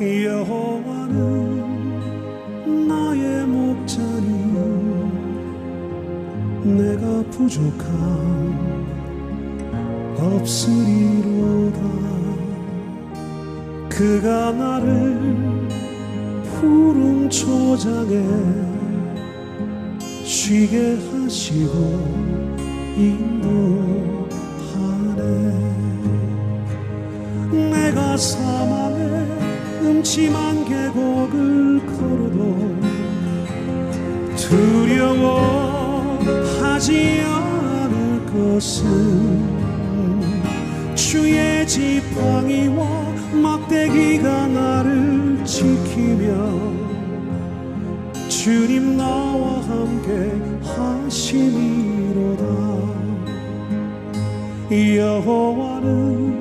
여호와는 나의 목자니 내가 부족함 없으리로다. 그가 나를 푸른 초장에 쉬게 하시고 인도하네. 내가 사망의 음침한 계곡을 걸어도 두려워하지 않을 것은 주의 지팡이와 막대기가 나를 지키며 주님 나와 함께 하심이로다. 여호와는